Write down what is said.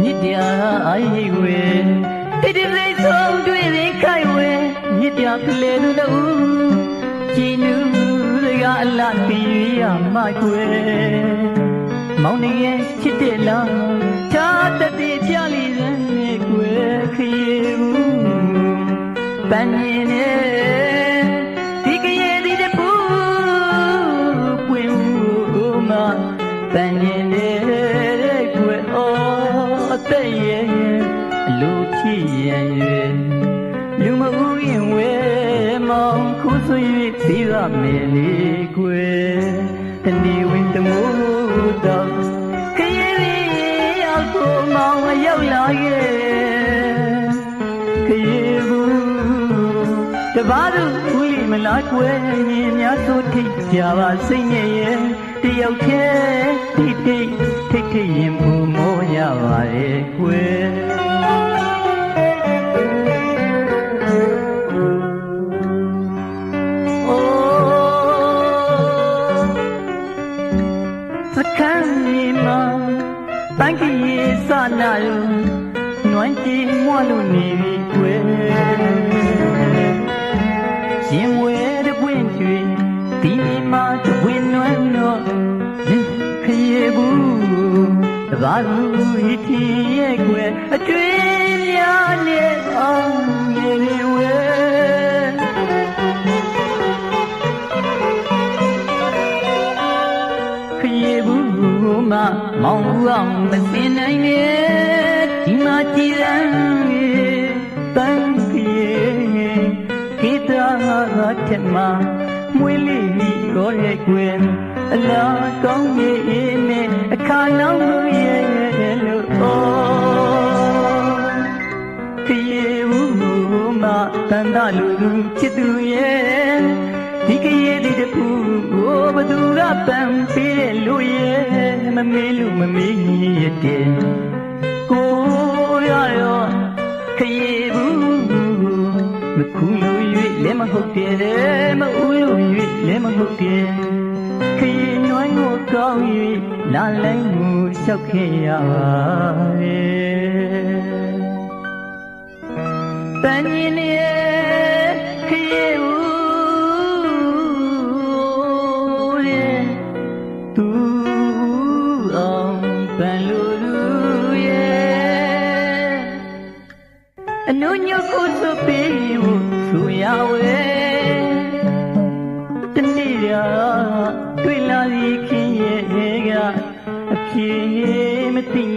မြစ်တရားအိုင်ဝဲတိတိစိတ်ဆုံးတွေ့ရင်ခိုင်ဝဲမြစ်တရားကလေးသူတို့ကြည်နူးစကားအလားတီးရမိုက်ွယ်မောင်နေရဲ့ချစ်တဲ့လားချာတတိပြလီစံနဲ့ကွယ်ခရီးဘူးပန်းနေနဲ့ဒီကရဲ့ဒီတပူပွင့်ဦးမပန်းနေနဲ့ကွယ်အော်အ သက်ရဲ့အလိုဖြစ်ရင်ရဲ့လူမဥရင်ဝဲမောင်ခုဆွေသေးရမယ်လေကွယ်တဏီဝင်တမိုးတော့ခရီးလေးရောက်ကိုမောင်ရောက်လာရဲ့ခရီးဘူးတပါးသူဦးလီမလားကွယ်မြင်များဆိုထိတ်ကြပါစိတ်နဲ့ရဲ့တယောက်တည်းထိတ်ထိတ်ထိတ် မြေမှာတန်ကြီးစနာလူနွမ်းကြည့်မွလို့နေပြီကွယ်ရင်ဝဲတဲ့ပွင့်ကျွေဒီမှာတဝင်းနွမ်းတော့ခရေဘူးတပါဘူးဟိတီရဲ့ကွယ်အတွေ့များနဲ့အောင်ရေဝဲ ရီးဘူးမမောင်ဘူးအောင်မစင်နိုင်နဲ့ဒီမှာကြည်ရန်တန်ခရီးခိတာငါထက်မှာမွေးလေးရောရဲ့ကွယ်အလားကောင်းရဲ့နဲ့အခါနောက်လို့ရဲ့လို့ဩခရီးဘူးမတန်တလူချစ်သူရဲ့ဒီကရဲ့ဒီတပူကိုဘသူကပန်ပေးတဲ့လူရဲ့ မမေးလို့မမေးရတဲ့ကိုရရောခရီးဘူးမခုလို့၍လည်းမဟုတ်တယ်မဦးလို့၍လည်းမဟုတ်တယ်ခရီးနွမ်းကိုကောင်း၍လာလိုက်မှုလျှောက်ခဲ့ရပါရဲ့တန်ရင်ရဲ့ခရီး အောင်ပန်လူလူရဲ့အနုညုတ်ကိုသပေးဖို့ဆိုရဝဲတနေ့ရာတွေ့လာသည်ခင်ရဲ့ကအပြေမသိ